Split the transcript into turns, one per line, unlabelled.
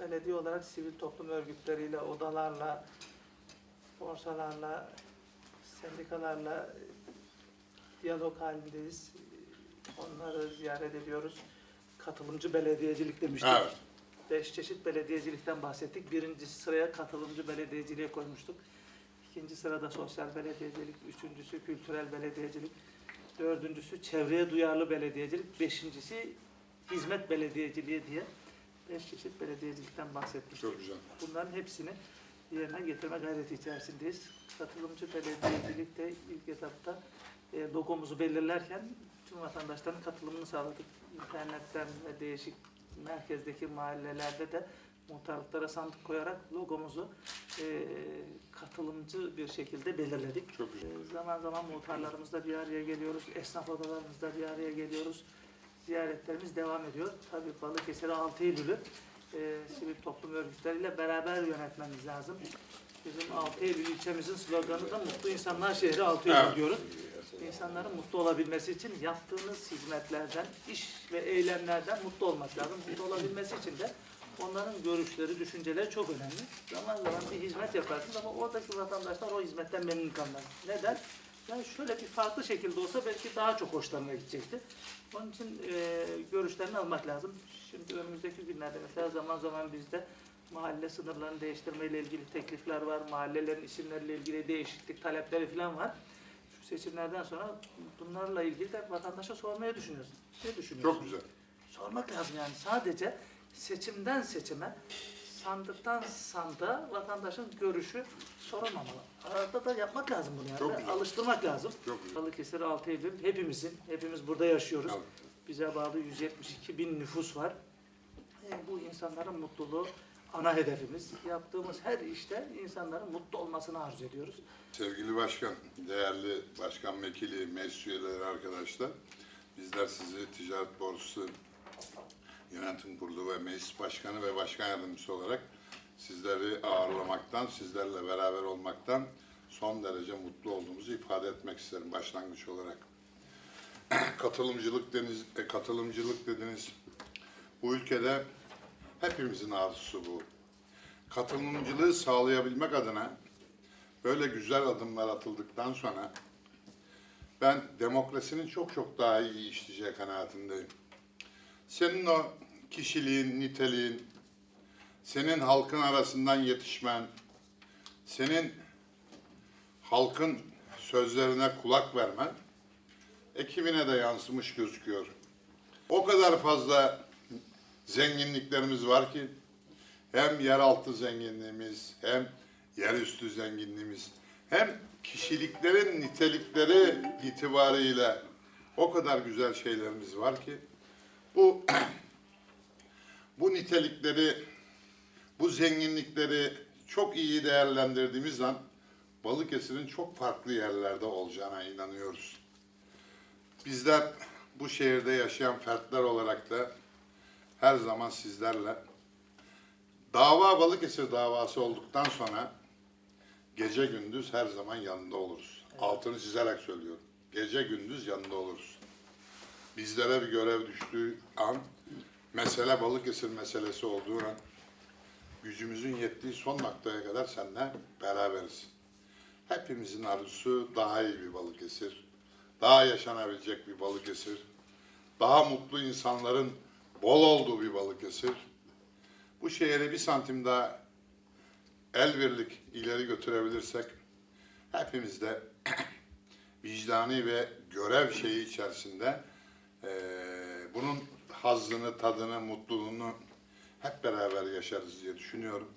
belediye olarak sivil toplum örgütleriyle, odalarla, borsalarla, sendikalarla diyalog halindeyiz. Onları ziyaret ediyoruz. Katılımcı belediyecilik demiştik.
Evet.
Beş çeşit belediyecilikten bahsettik. Birinci sıraya katılımcı belediyeciliğe koymuştuk. İkinci sırada sosyal belediyecilik, üçüncüsü kültürel belediyecilik, dördüncüsü çevreye duyarlı belediyecilik, beşincisi hizmet belediyeciliği diye beş çeşit belediyecilikten bahsetmiştik.
Çok güzel.
Bunların hepsini yerine getirme gayreti içerisindeyiz. Katılımcı belediyecilikte ilk etapta e, logomuzu belirlerken tüm vatandaşların katılımını sağladık. İnternetten ve değişik merkezdeki mahallelerde de muhtarlıklara sandık koyarak logomuzu e, katılımcı bir şekilde belirledik.
Çok güzel.
E, zaman zaman muhtarlarımızla bir araya geliyoruz, esnaf odalarımızda bir araya geliyoruz. Ziyaretlerimiz devam ediyor. Tabii Balıkesir 6 Eylül'ü e, sivil toplum örgütleriyle beraber yönetmemiz lazım. Bizim 6 Eylül ilçemizin sloganı da Mutlu İnsanlar Şehri 6 Eylül
Evet.
diyoruz. İnsanların mutlu olabilmesi için yaptığınız hizmetlerden, iş ve eylemlerden mutlu olmak lazım. Mutlu olabilmesi için de onların görüşleri, düşünceleri çok önemli. Zaman zaman bir hizmet yaparsınız ama oradaki vatandaşlar o hizmetten memnun kalmaz. Neden? Yani şöyle bir farklı şekilde olsa belki daha çok hoşlarına gidecekti. Onun için e, görüşlerini almak lazım. Şimdi önümüzdeki günlerde mesela zaman zaman bizde mahalle sınırlarını değiştirmeyle ilgili teklifler var. Mahallelerin isimleriyle ilgili değişiklik talepleri falan var. Şu seçimlerden sonra bunlarla ilgili de vatandaşa sormaya düşünüyoruz. Ne düşünüyorsun?
Çok güzel.
Sormak lazım yani. Sadece seçimden seçime, sandıktan sandığa vatandaşın görüşü sorulmamalı. Arada da yapmak lazım bunu yani.
Çok güzel.
Alıştırmak lazım.
Çok güzel.
Balıkesir 6 Eylül hepimizin, hepimiz burada yaşıyoruz.
Tabii.
Bize bağlı 172 bin nüfus var. E, bu insanların mutluluğu ana hedefimiz. Yaptığımız her işte insanların mutlu olmasını arzu ediyoruz.
Sevgili başkan, değerli başkan vekili, meclis üyeleri arkadaşlar. Bizler sizi Ticaret Borsası Yönetim Kurulu ve Meclis Başkanı ve Başkan Yardımcısı olarak sizleri ağırlamaktan, sizlerle beraber olmaktan son derece mutlu olduğumuzu ifade etmek isterim başlangıç olarak. katılımcılık deniz, e, katılımcılık dediniz. Bu ülkede hepimizin arzusu bu. Katılımcılığı sağlayabilmek adına böyle güzel adımlar atıldıktan sonra ben demokrasinin çok çok daha iyi işleyeceği kanaatindeyim. Senin o kişiliğin, niteliğin, senin halkın arasından yetişmen, senin halkın sözlerine kulak vermen ekibine de yansımış gözüküyor. O kadar fazla zenginliklerimiz var ki hem yeraltı zenginliğimiz hem yerüstü zenginliğimiz hem kişiliklerin nitelikleri itibariyle o kadar güzel şeylerimiz var ki bu bu nitelikleri bu zenginlikleri çok iyi değerlendirdiğimiz an Balıkesir'in çok farklı yerlerde olacağına inanıyoruz. Bizler bu şehirde yaşayan fertler olarak da her zaman sizlerle dava Balıkesir davası olduktan sonra gece gündüz her zaman yanında oluruz. Altını çizerek söylüyorum. Gece gündüz yanında oluruz. Bizlere bir görev düştüğü an, mesele Balıkesir meselesi olduğu an, gücümüzün yettiği son noktaya kadar seninle beraberiz. Hepimizin arzusu daha iyi bir Balıkesir, daha yaşanabilecek bir Balıkesir, daha mutlu insanların bol olduğu bir Balıkesir. Bu şehri bir santim daha el birlik ileri götürebilirsek hepimiz de vicdani ve görev şeyi içerisinde eee, bunun hazzını, tadını, mutluluğunu hep beraber yaşarız diye düşünüyorum.